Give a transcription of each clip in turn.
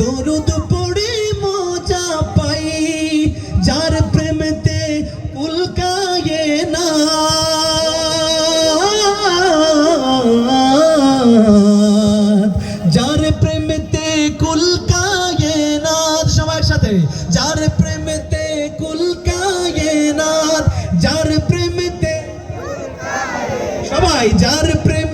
দরুদ পড়ে মজা পাই, যার প্রেমেতে উল্কায়ে না। যার প্রেমেতে কুলকায়ে না সবার সাথে যার প্রেমেতে কুলকায়ে না, যার প্রেমেতে সবাই, যার প্রেম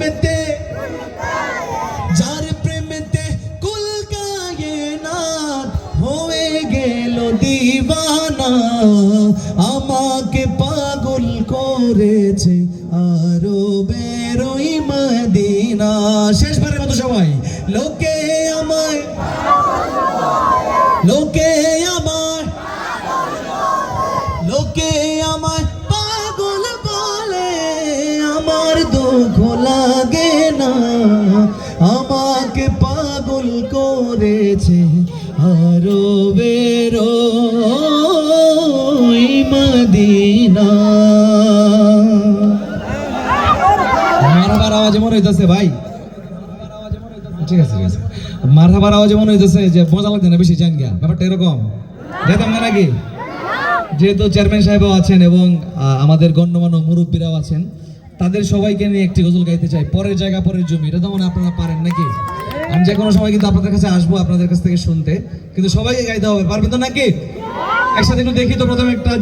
দিবানা আমাকে পাগল করেছে আরও বেরোই মদিনা। শেষবারের মতো সবাই, লোকে আমায় লোকে আমায় লোকে আমায় পাগল বলে। আমার দুঃখ লাগে না, আমাকে পাগল করেছে আরও বেরো মারহাবার হইতেছে ভাই। ঠিক আছে ঠিক আছে। হইতেছে যে মজা লাগছে না বেশি ব্যাপারটা এরকম। যেতাম না নাকি? যেহেতু চেয়ারম্যান সাহেবও আছেন এবং আমাদের গণ্যমান্য মুরব্বীরাও আছেন, তাদের সবাইকে নিয়ে একটি গজল গাইতে চাই। পরের জায়গা, পরের জমি, এটা তো আপনারা পারেন নাকি? আমি যে কোনো সময় কিন্তু আপনাদের কাছে আসব, আপনাদের কাছ থেকে শুনতে। কিন্তু সবাইকে গাইতে হবে। পারবেন তো নাকি? একসাথে একটু দেখি তো প্রথমে একটা